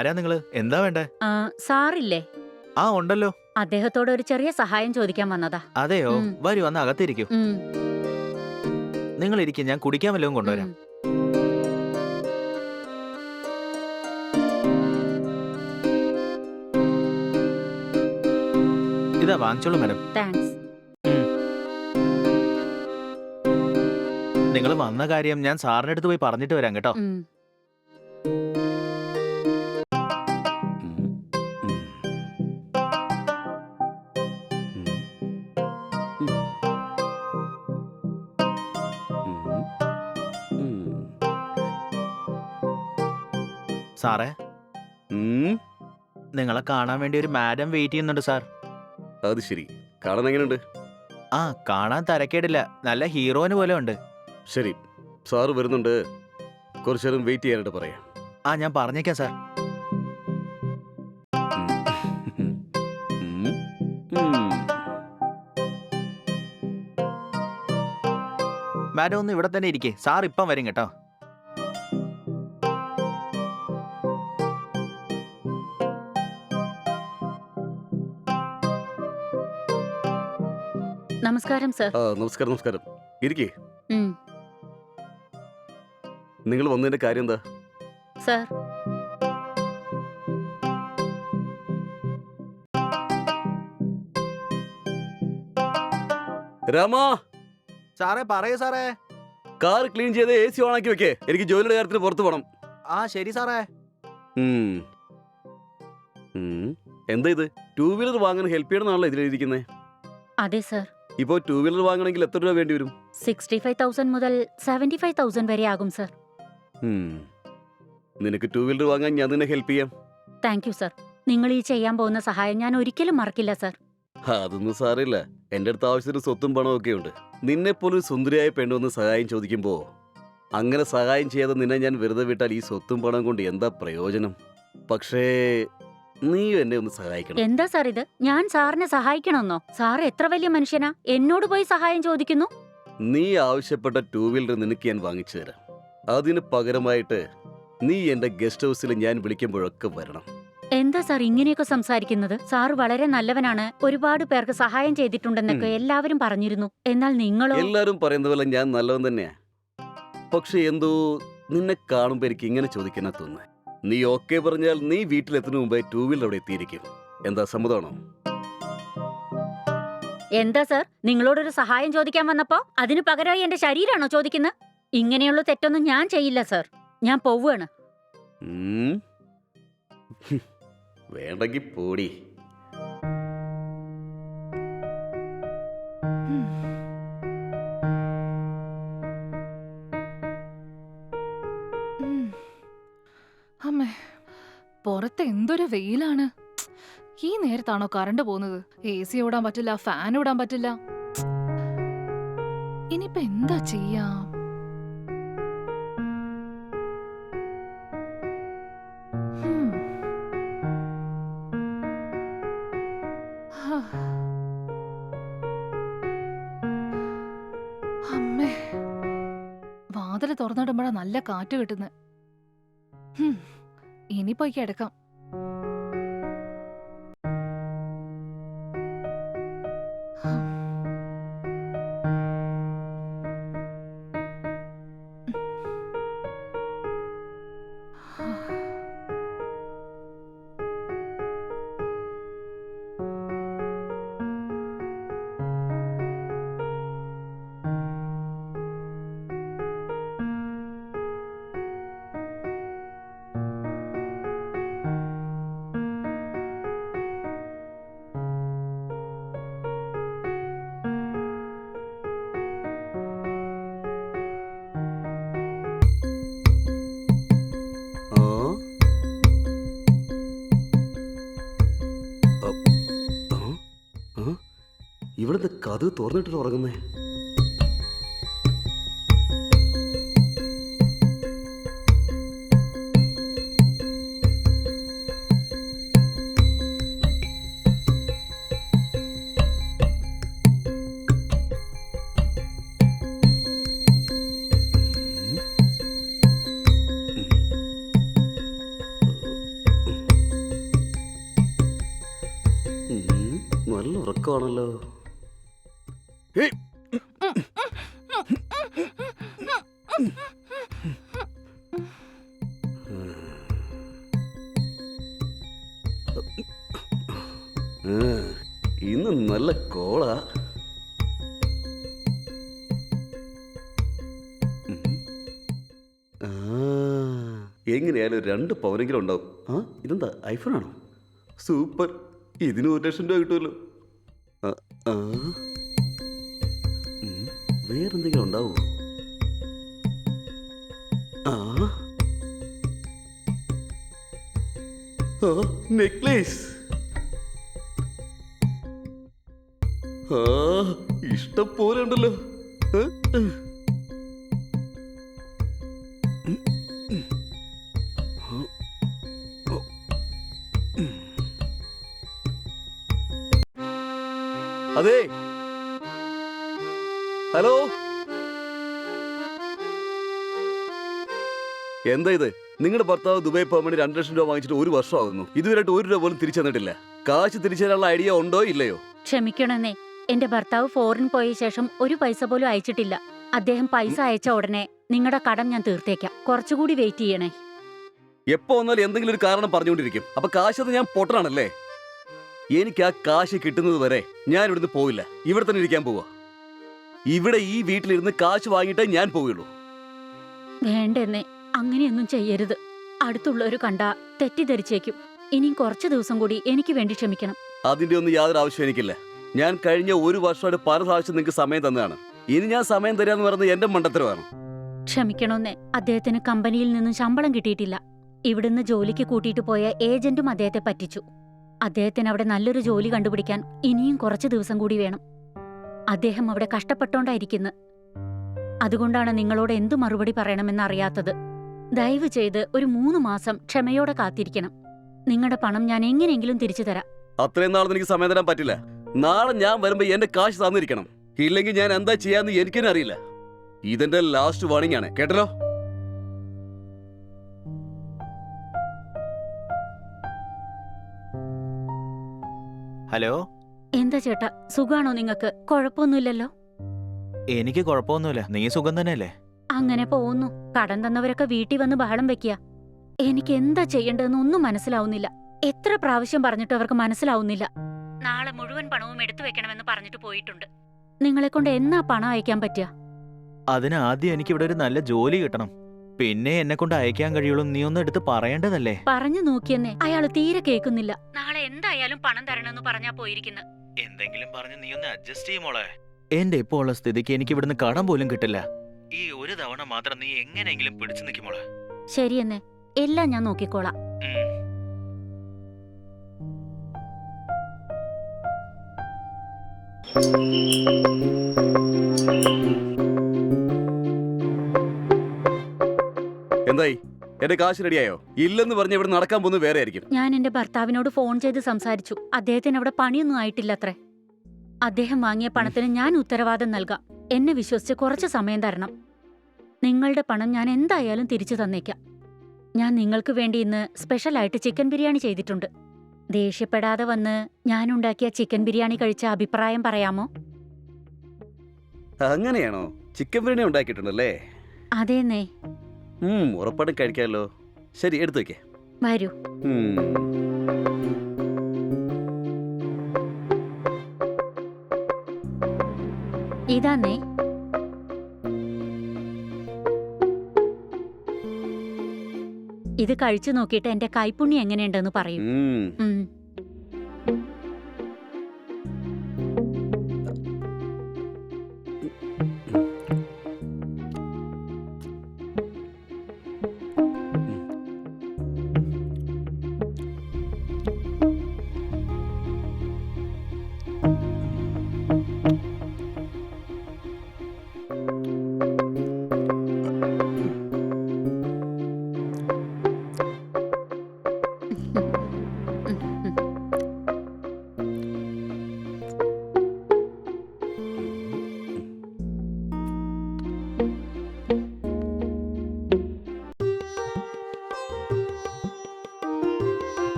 ആരാ നിങ്ങൾ? എന്താ വേണ്ടേ? ആ, സാറില്ലേ? ആ ഉണ്ടല്ലോ. അദ്ദേഹത്തോട് ഒരു ചെറിയ സഹായം ചോദിക്കാൻ വന്നതാ. അതെയോ? ഉം. വരൂ അന്ന് അകത്തിരിക്കൂ. ഉം, നിങ്ങൾ ഇരിക്കും ഞാൻ കുടിക്കാൻ വല്ലതും കൊണ്ടുവരാം. ഉം. ഇതാ വാങ്ങിച്ചോളൂ മാഡം. താങ്ക്സ്. നിങ്ങൾ വന്ന കാര്യം ഞാൻ സാറിന്റെ അടുത്ത് പോയി പറഞ്ഞിട്ട് വരാം കേട്ടോ. ഉം. സാറേ? നിങ്ങളെ കാണാൻ വേണ്ടി ഒരു മാഡം വെയിറ്റ് ചെയ്യുന്നുണ്ട് സാർ. അത് ശരി. കാണാൻ എങ്ങനെയുണ്ട്? ആ കാണാൻ തരക്കേടില്ല. നല്ല ഹീറോയിന് പോലെ ഉണ്ട്. ശരി. സാറ് വരുന്നുണ്ട്. കുറച്ചു നേരം വെയിറ്റ് ചെയ്യാനായിട്ട് പറയാം. ആ ഞാൻ പറഞ്ഞേക്കാം സാർ. മാഡം ഒന്ന് ഇവിടെ തന്നെ ഇരിക്കേ. സാർ ഇപ്പം വരും കേട്ടോ. നമസ്കാരം സർ. ആ നമസ്കാരം നമസ്കാരം. ഇരിക്കേ. ഉം, നിങ്ങൾ വന്നതിന്റെ കാര്യം എന്താ? സർ. രാമാ! സാറേ പറയൂ സാറേ. കാർ ക്ലീൻ ചെയ്ത് എ സി ഓണാക്കി വെക്കേ. എനിക്ക് ജോലിയുടെ കാര്യത്തിന് പുറത്ത് പോകണം ആ ശരി സാറേ. ഉം. ഉം. എന്താ ഇത്? ടൂ വീലർ വാങ്ങാൻ ഹെൽപ്പ് ചെയ്യണമെന്നാണല്ലോ ഇതിലിരിക്കുന്നത് അതെ സർ. ഇപ്പോൾ ടൂ വീലർ വാങ്ങണമെങ്കിൽ എത്ര രൂപ വേണ്ടി വരും? സിക്സ്റ്റി ഫൈവ് തൗസൻഡ് മുതൽ സെവന്റി ഫൈവ് തൗസൻഡ് വരെ ആകും സർ. നിനക്ക് ടൂ വീലർ വാങ്ങാൻ ഞാൻ നിന്നെ ഹെൽപ്പ് ചെയ്യാം. താങ്ക് യു സർ നിങ്ങൾ ഈ ചെയ്യാൻ പോകുന്ന സഹായം ഞാൻ ഒരിക്കലും മറക്കില്ല സർ അതൊന്നും സാറില്ല എന്റെ അടുത്ത് ആവശ്യത്തിന് സ്വത്തും പണവും ഒക്കെ ഉണ്ട്. നിന്നെ പോലൊരു സുന്ദരിയായ പെണ്ണൊന്ന് സഹായം ചോദിക്കുമ്പോ അങ്ങനെ സഹായം ചെയ്യാതെ നിന്നെ ഞാൻ വെറുതെ വിട്ടാൽ ഈ സ്വത്തും പണം കൊണ്ട് എന്താ പ്രയോജനം? പക്ഷേ നീ എന്നെ ഒന്ന് സഹായിക്കണം. എന്താ സാർ ഇത്? ഞാൻ സാറിനെ സഹായിക്കണമെന്നോ? സാർ എത്ര വലിയ മനുഷ്യനാ? എന്നോട് പോയി സഹായം ചോദിക്കുന്നു? നീ ആവശ്യപ്പെട്ട ടൂ വീലർ നിനക്ക് ഞാൻ വാങ്ങിച്ചു തരാം. അതിന് പകരമായിട്ട് നീ എന്റെ ഗസ്റ്റ് ഹൗസിൽ ഞാൻ വിളിക്കുമ്പോഴൊക്കെ വരണം. എന്താ സാർ ഇങ്ങനെയൊക്കെ സംസാരിക്കുന്നത്? സാർ വളരെ നല്ലവനാണ്. ഒരുപാട് പേർക്ക് സഹായം ചെയ്തിട്ടുണ്ടെന്നൊക്കെ എല്ലാവരും പറഞ്ഞിരുന്നു. എന്നാൽ നിങ്ങളോ? എല്ലാവരും പറയുന്ന പോലെ ഞാൻ നല്ലവൻ തന്നെയാ. പക്ഷെ എന്തോ നിന്നെ കാണുമ്പോ എനിക്ക് ഇങ്ങനെ ചോദിക്കാനാ തോന്നുന്നത് നീ ഓക്കെ പറഞ്ഞാൽ നീ വീട്ടിലെത്തുന്ന മുമ്പേ ടൂ വീലർ അവിടെ എത്തിയിരിക്കും. എന്താ സമ്മതമാണോ? എന്താ സർ? നിങ്ങളോടൊരു സഹായം ചോദിക്കാൻ വന്നപ്പോ അതിനു പകരമായി എന്റെ ശരീരമാണോ ചോദിക്കുന്നത്? ഇങ്ങനെയുള്ള തെറ്റൊന്നും ഞാൻ ചെയ്യില്ല സർ. ഞാൻ പോവുകയാണ്. വേണ്ടെങ്കിൽ പോടി. വെയിലാണ്. ഈ നേരത്താണോ കറണ്ട് പോകുന്നത്? എ സി ഓടാൻ പറ്റില്ല ഫാൻ ഓടാൻ പറ്റില്ല. ഇനിയിപ്പോ എന്താ ചെയ്യാ. അമ്മേ തുറന്നിടുമ്പോഴാ നല്ല കാറ്റ് കിട്ടുന്നത് പോയി കിടക്കാം. കഥ തുറന്നിട്ട് ഉറങ്ങുന്നേ നല്ല ഉറക്കമാണല്ലോ ഇന്ന് നല്ല കോളാ. എങ്ങനെയായാലും രണ്ട് പവനെങ്കിലും ഉണ്ടാവും. ആ ഇതെന്താ ഐഫോൺ ആണോ? സൂപ്പർ. ഇതിന് ഒരു ലക്ഷം രൂപ കിട്ടുമല്ലോ. ആ, വേറെന്തെങ്കിലും ഉണ്ടാവോ? ആ? നെക്ലേസ്. ആ ഇഷ്ടം പോലെ ഉണ്ടല്ലോ അതെ എന്താ ഇത്? നിങ്ങളുടെ ഭർത്താവ് ദുബായ് പോകാൻ വേണ്ടി രണ്ട് ലക്ഷം രൂപ വാങ്ങിച്ചിട്ട് ഒരു വർഷമാകുന്നു ഇതുവരെയായിട്ട് ഒരു രൂപ പോലും തിരിച്ചു തന്നിട്ടില്ല കാശ് തിരിച്ചു തരാനുള്ള ഐഡിയ ഉണ്ടോ ഇല്ലയോ? ക്ഷമിക്കണമെന്നേ എന്റെ ഭർത്താവ് ഫോറിൻ പോയ ശേഷം ഒരു പൈസ പോലും അയച്ചിട്ടില്ല. അദ്ദേഹം പൈസ അയച്ച ഉടനെ നിങ്ങളുടെ കടം ഞാൻ തീർത്തേക്കാം. കുറച്ചുകൂടി വെയിറ്റ് ചെയ്യണേ. എപ്പോ വന്നാലും എന്തെങ്കിലും ഒരു കാരണം പറഞ്ഞുകൊണ്ടിരിക്കും. അപ്പൊ കാശ് അത് ഞാൻ പൊട്ടനാണല്ലേ എനിക്ക് ആ കാശ് കിട്ടുന്നത് വരെ ഞാൻ ഇവിടുന്ന് പോവില്ല. ഇവിടെ തന്നെ ഇരിക്കാൻ പോവാ. ഇവിടെ ഈ വീട്ടിലിരുന്ന് കാശ് വാങ്ങിയിട്ടേ ഞാൻ പോവുള്ളൂ. വേണ്ടെന്നേ. അങ്ങനെയൊന്നും ചെയ്യരുത്. അടുത്തുള്ളവര് കണ്ട തെറ്റിദ്ധരിച്ചേക്കും. ഇനിയും കുറച്ച് ദിവസം കൂടി എനിക്ക് വേണ്ടി ക്ഷമിക്കണം. അതിന്റെ ഒന്നും യാതൊരു ആവശ്യം എനിക്കില്ല. ഞാൻ കഴിഞ്ഞ ഒരു വർഷമായിട്ട് പല പ്രാവശ്യം നിങ്ങൾക്ക് സമയം തന്നതാണ്. ഇനി ഞാൻ സമയം തരാന്ന് പറയുന്നത് എന്റെ മണ്ടത്തരമാണ്. ക്ഷമിക്കണമെന്നേ അദ്ദേഹത്തിന് കമ്പനിയിൽ നിന്നും ശമ്പളം കിട്ടിയിട്ടില്ല. ഇവിടുന്ന് ജോലിക്ക് കൂട്ടിയിട്ട് പോയ ഏജന്റും അദ്ദേഹത്തെ പറ്റിച്ചു. അദ്ദേഹത്തിന് അവിടെ നല്ലൊരു ജോലി കണ്ടുപിടിക്കാൻ ഇനിയും കുറച്ച് ദിവസം കൂടി വേണം. അദ്ദേഹം അവിടെ കഷ്ടപ്പെട്ടോണ്ടായിരിക്കുന്നു അതുകൊണ്ടാണ് നിങ്ങളോട് എന്തു മറുപടി പറയണമെന്ന് അറിയാത്തത് ദയവ് ചെയ്ത് ഒരു മൂന്ന് മാസം ക്ഷമയോടെ കാത്തിരിക്കണം. നിങ്ങളുടെ പണം ഞാൻ എങ്ങനെയെങ്കിലും തിരിച്ചു തരാം. അത്രയും നാളെ എനിക്ക് സമയം തരാൻ പറ്റില്ല. നാളെ ഞാൻ വരുമ്പോ എന്റെ കാശ് തന്നിരിക്കണം. ഇല്ലെങ്കിൽ ഞാൻ എന്താ ചെയ്യാന്ന് എനിക്കെന്നെ അറിയില്ല. ഇതെന്റെ ലാസ്റ്റ് വാണിംഗ് ആണ്. കേട്ടല്ലോ? ഹലോ? എന്താ ചേട്ടാ സുഖാണോ നിങ്ങക്ക് കുഴപ്പമൊന്നുമില്ലല്ലോ? എനിക്ക് കുഴപ്പമൊന്നുമില്ല. നീ സുഖം തന്നെയല്ലേ? അങ്ങനെ പോകുന്നു. കടം തന്നവരൊക്കെ വീട്ടിൽ വന്ന് ബഹളം വെക്കുക എനിക്ക് എന്താ ചെയ്യേണ്ടതെന്ന് ഒന്നും മനസ്സിലാവുന്നില്ല. എത്ര പ്രാവശ്യം പറഞ്ഞിട്ട് അവർക്ക് മനസ്സിലാവുന്നില്ല. നാളെ മുഴുവൻ പണവും എടുത്തു വെക്കണമെന്ന് പറഞ്ഞിട്ട് പോയിട്ടുണ്ട്. നിങ്ങളെ കൊണ്ട് എന്നാ പണം അയക്കാൻ പറ്റുക? അതിന് ആദ്യം എനിക്ക് ഇവിടെ ഒരു നല്ല ജോലി കിട്ടണം. പിന്നെ എന്നെ കൊണ്ട് അയക്കാൻ കഴിയുള്ളൂ നീ ഒന്ന് എടുത്ത് പറയേണ്ടതല്ലേ? പറഞ്ഞു നോക്കിയെന്നേ. അയാൾ തീരെ കേൾക്കുന്നില്ല. നാളെ എന്തായാലും പണം തരണമെന്ന് പറഞ്ഞാ പോയിരിക്കുന്നു. എന്തെങ്കിലും പറഞ്ഞു നീ ഒന്ന് അഡ്ജസ്റ്റ് ചെയ്യുമോളെ എന്റെ ഇപ്പോ ഉള്ള സ്ഥിതിക്ക് എനിക്ക് ഇവിടുന്ന് കടം പോലും കിട്ടില്ല. ഈ ഒരു തവണ മാത്രം നീ എങ്ങനെയെങ്കിലും പിടിച്ചു നിൽക്കുമോളെ ശരിയെന്നെ എല്ലാം ഞാൻ നോക്കിക്കോളാം. എന്തായി? എന്റെ കാശ് റെഡിയായോ? ഇല്ലെന്ന് പറഞ്ഞ് ഇവിടെ നടക്കാൻ പോകുന്നത് വേറെ ആയിരിക്കും. ഞാൻ എന്റെ ഭർത്താവിനോട് ഫോൺ ചെയ്ത് സംസാരിച്ചു. അദ്ദേഹത്തിന് അവിടെ പണിയൊന്നും ആയിട്ടില്ല അത്രേ. അദ്ദേഹം വാങ്ങിയ പണത്തിന് ഞാൻ ഉത്തരവാദം നൽകാം. എന്നെ വിശ്വസിച്ച് കുറച്ച് സമയം തരണം. നിങ്ങളുടെ പണം ഞാൻ എന്തായാലും തിരിച്ചു തന്നേക്കാം. ഞാൻ നിങ്ങൾക്ക് വേണ്ടി ഇന്ന് സ്പെഷ്യലായിട്ട് ചിക്കൻ ബിരിയാണി ചെയ്തിട്ടുണ്ട്. ദേഷ്യപ്പെടാതെ വന്ന് ഞാനുണ്ടാക്കിയ ചിക്കൻ ബിരിയാണി കഴിച്ച അഭിപ്രായം പറയാമോ? അങ്ങനെയാണോ? ചിക്കൻ ബിരിയാണി ഉണ്ടാക്കിയിട്ടുണ്ടല്ലേ? അതേന്നേ. ഉറപ്പായിട്ടും കഴിക്കാമല്ലോ ശരി എടുത്തു വെക്കേ. വരൂ. ഇതാന്നേ. ഇത് കഴിച്ചു നോക്കിയിട്ട് എന്റെ കൈപ്പുണ്യം എങ്ങനെയുണ്ടെന്ന് പറയും ഉം.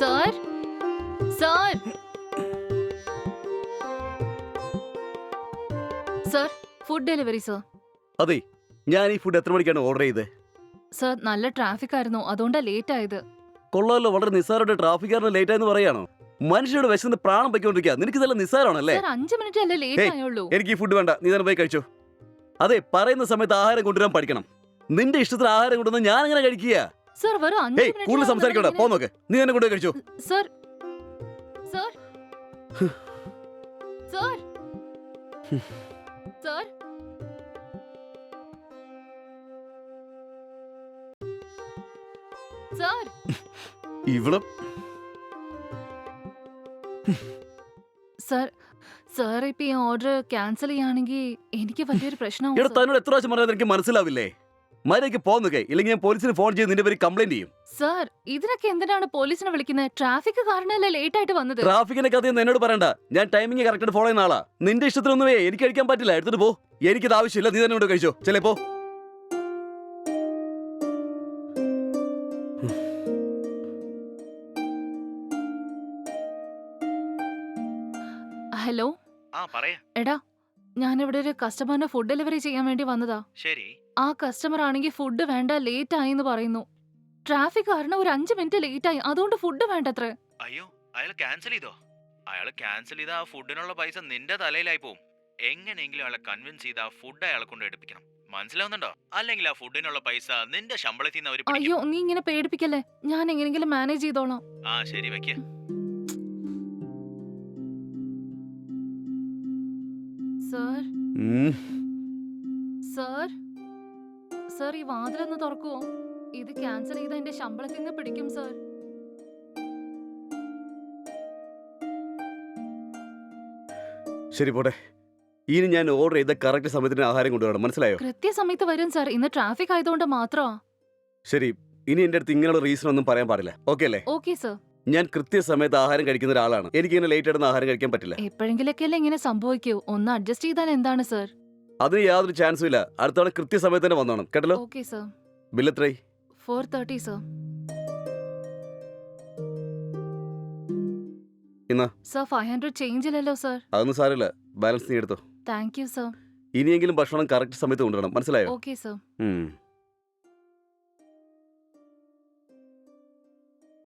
Sir sir sir food delivery sir അതെ ഞാൻ ഈ ഫുഡ് എത്ര മണിക്കാണ് ഓർഡർ ചെയ്തത് സർ നല്ല ട്രാഫിക് ആയിരുന്നു അതുകൊണ്ടാ ലേറ്റ് ആയത്. കൊള്ളാമല്ലോ വളരെ നിസ്സാരമായിട്ട് ട്രാഫിക്കാരന് ലേറ്റ് ആയെന്ന് പറയാണോ? മനുഷ്യരുടെ വിശന്ന് പ്രാണം പൊയ്ക്കൊണ്ടിരിക്കുക നിനക്ക് ഇതെല്ലാം നിസ്സാരമാണല്ലേ? സർ അഞ്ചു മിനിറ്റ് അല്ലേ ലേറ്റ് ഹേയ്, ആയുള്ളൂ. എനിക്ക് ഈ ഫുഡ് വേണ്ട നീ തന്നെ പോയി കഴിച്ചോ. അതെ പറയുന്ന സമയത്ത് ആഹാരം കൊണ്ടുവരാൻ പഠിക്കണം. നിന്റെ ഇഷ്ടത്തിന് ആഹാരം കൊണ്ടുവന്ന് ഞാൻ എങ്ങനെ കഴിക്കുക? സർ വെറും അഞ്ച് ഏയ് കൂടുതൽ സംസാരിക്കണ്ട. പോ നോക്ക് നീ എന്നെ കൊണ്ടുപോയി കഴിച്ചോ? Sir sir sir sir sir ഇവിടെ സർ സർ ഇപ്പൊ ഈ ഓർഡർ ക്യാൻസൽ ചെയ്യുകയാണെങ്കിൽ എനിക്ക് വലിയൊരു പ്രശ്നം തന്നോട് എത്ര പ്രാവശ്യം പറഞ്ഞാൽ എനിക്ക് മനസ്സിലാവില്ലേ? മര്യാദയ്ക്ക് പോന്നൊക്കെ. ഇല്ലെങ്കിൽ ഞാൻ പോലീസിന് ഫോൺ ചെയ്ത് നിന്റെ പേര് കംപ്ലൈന്റ് ചെയ്യും. സർ ഇതിനൊക്കെ എന്തിനാണ് പോലീസിനെ വിളിക്കുന്നത് ട്രാഫിക് കാരണമല്ലേ ലേറ്റ് ആയിട്ട് വന്നത്? ട്രാഫിക്കിന്റെ കഥയൊന്നും എന്നോട് പറയണ്ട. ഞാൻ ടൈമിംഗ് കറക്റ്റ് ഫോളോ ചെയ്യുന്ന ആളാ. നിന്റെ ഇഷ്ടത്തിനൊന്നുമേ എനിക്ക് കഴിക്കാൻ പറ്റില്ല. എടുത്തിട്ട് പോ. എനിക്കിത് ആവശ്യമില്ല. നീ തന്നെ കൊണ്ട് കഴിച്ചോ. ചിലപ്പോ പോ. ഹലോ ആ പറയാ. എടാ ഞാനിവിടെ ഒരു കസ്റ്റമറിന് ഫുഡ് ഡെലിവറി ചെയ്യാൻ വേണ്ടി വന്നതാ. ശരി. ആ കസ്റ്റമർ ആണെങ്കിൽ ഫുഡ് വേണ്ട ലേറ്റ് ആയി എന്ന് പറയുന്നു. ട്രാഫിക് കാരണം ഒരു അഞ്ച് മിനിറ്റ് ലേറ്റ് ആയി. അതുകൊണ്ട് ഫുഡ് വേണ്ടത്രേ. അയ്യോ അയാൾ ക്യാൻസൽ ചെയ്തോ? അയാൾ ക്യാൻസൽ ചെയ്ത ആ ഫുഡിനുള്ള പൈസ നിന്റെ തലയിലായി പോവും. എങ്ങനെയെങ്കിലും അയാളെ കൺവിൻസ് ചെയ്ത് ആ ഫുഡ് അയാളെ കൊണ്ട് എടുപ്പിക്കണം. മനസ്സിലാവുന്നുണ്ടോ? അല്ലെങ്കിൽ ആ ഫുഡിനുള്ള പൈസ നിന്റെ ശമ്പളത്തിൽ നിന്ന് അവർ അയ്യോ നീ ഇങ്ങനെ പേടിപ്പിക്കല്ലേ? ഞാൻ എങ്ങനെയെങ്കിലും മാനേജ് ചെയ്തോളാം. ആ ശരി വെക്കേ. സർ ഉം. സർ സർ ഈ വാതിലൊന്ന് തുറക്കുവോ? ഇത് ക്യാൻസൽ ചെയ്ത എന്റെ ശമ്പളത്തിൽ നിന്ന് പിടിക്കും സർ. ശരി പോട്ടെ. ഇനി ഞാൻ ഓർഡർ ചെയ്ത കറക്റ്റ് സമയത്തിന് ആഹാരം കൊണ്ടുവരണം. മനസ്സിലായോ? കൃത്യസമയത്ത് വരും സർ. ഇന്ന് ട്രാഫിക് ആയതുകൊണ്ട് മാത്രമാ. ശരി ഇനി എന്റെ അടുത്ത് ഇങ്ങനെയുള്ള റീസൺ ഒന്നും പറയാൻ പാടില്ല. ഓക്കെ അല്ലേ? ഓക്കെ സർ ഞാൻ കൃത്യസമയത്ത് ആഹാരം കഴിക്കുന്ന ഒരാളാണ്. എനിക്ക് ഇങ്ങനെ ലേറ്റ് ആയിട്ടൊന്നും ആഹാരം കഴിക്കാൻ പറ്റില്ല. എപ്പോഴെങ്കിലൊക്കെ അല്ലേ ഇങ്ങനെ സംഭവിക്കൂ. ഒന്ന് അഡ്ജസ്റ്റ് ചെയ്താൽ എന്താണ് സർ അതിന് യാതൊരു ചാൻസും ഇല്ല. അടുത്ത തവണ കൃത്യസമയത്ത് തന്നെ വന്നോണം. കേട്ടല്ലോ? ഓക്കെ സർ ബില്ല് എത്രയായി? ഫോർ തേർട്ടി സർ ഇന്നാ? സർ ഫൈവ് ഹൺഡ്രഡ് ചേഞ്ച് ഇല്ലല്ലോ സർ അതൊന്നും സാരമില്ല. ബാലൻസ് നീ എടുത്തോ. താങ്ക് യു സർ ഇനിയെങ്കിലും ഭക്ഷണം കറക്റ്റ് സമയത്ത് കൊണ്ടുവരണം. മനസ്സിലായോ? Okay sir